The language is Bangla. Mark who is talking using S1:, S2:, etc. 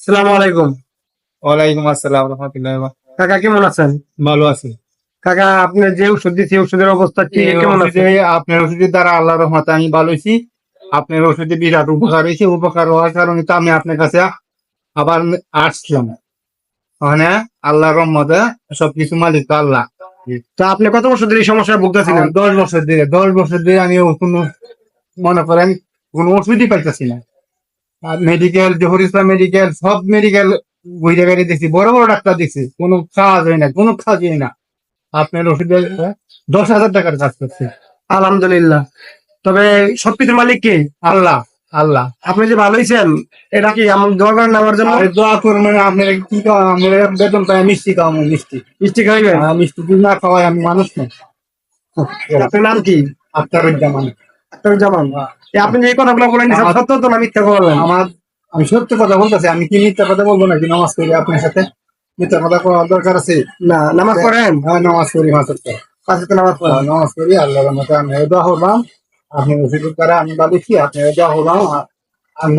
S1: সালাম আলাইকুম।
S2: ওয়ালাইকুম আসসালাম রহমতুল্লাহ
S1: কাকা কেমন আছেন?
S2: ভালো আছি।
S1: কাকা আপনি যে ওষুধ দিচ্ছি ওষুধের অবস্থা কি? কেমন আছে
S2: আপনার ওষুধের দ্বারা আল্লাহ রহমতে আমি ভালো হয়েছি আপনার ওষুধে বিরাট উপকার হয়েছে। উপকার হওয়ার কারণে তো আমি আপনার কাছে আবার আসলাম। ওখানে আল্লাহ রহমতে সবকিছু মালিক তো আল্লাহ।
S1: তা আপনি কত বছর ধরে এই সমস্যায় ভুগতেছিলেন?
S2: দশ বছর ধরে দশ বছর ধরে আমি কোনো মনে করেন কোনো ওষুধই পাইতেছি না। মেডিকেল জহর ইসলাম মেডিকেল সব মেডিকেল বই জায়গায় দেখছি। বড় বড় ডাক্তার দেখছি। কোনো কাজ হয় না কোনো কাজ হয় না। আপনার ওষুধে দশ হাজার টাকার কাজ করছে।
S1: আলহামদুলিল্লাহ। তবে সবকিছুর মালিক কে?
S2: আল্লাহ আল্লাহ।
S1: আপনি যে ভালো হয়েছেন এটা কি আমার দোয়া করেন আমার জন্য?
S2: দোয়া করবেন আপনার কি খাওয়া আমার বেতন পাই মিষ্টি খাওয়াবো মিষ্টি।
S1: মিষ্টি খাইবেন?
S2: আর মিষ্টি না খাওয়াই আমি মানুষ না
S1: আপনার নাম কি?
S2: আপনার জামান
S1: আক্তার জামান আপনি যে কথাগুলো বলেন সত্য তো না মিথ্যা বলেন?
S2: আমার আমি সত্য কথা বলতেছি আমি কি মিথ্যা কথা বলব নাকি নামাজ করি আপনার সাথে? মিথ্যা কথা করার দরকার আছে?
S1: না নামাজ পড়েন।
S2: হ্যাঁ নামাজ করি মাসের
S1: পাঁচে তো নামাজ পড়েন।
S2: নামাজ করি আল্লাহর মতো আমি দোয়া হলাম আপনি ওষুধ দ্বারা আমি ভালো আপনি দোয়া হলাম আমি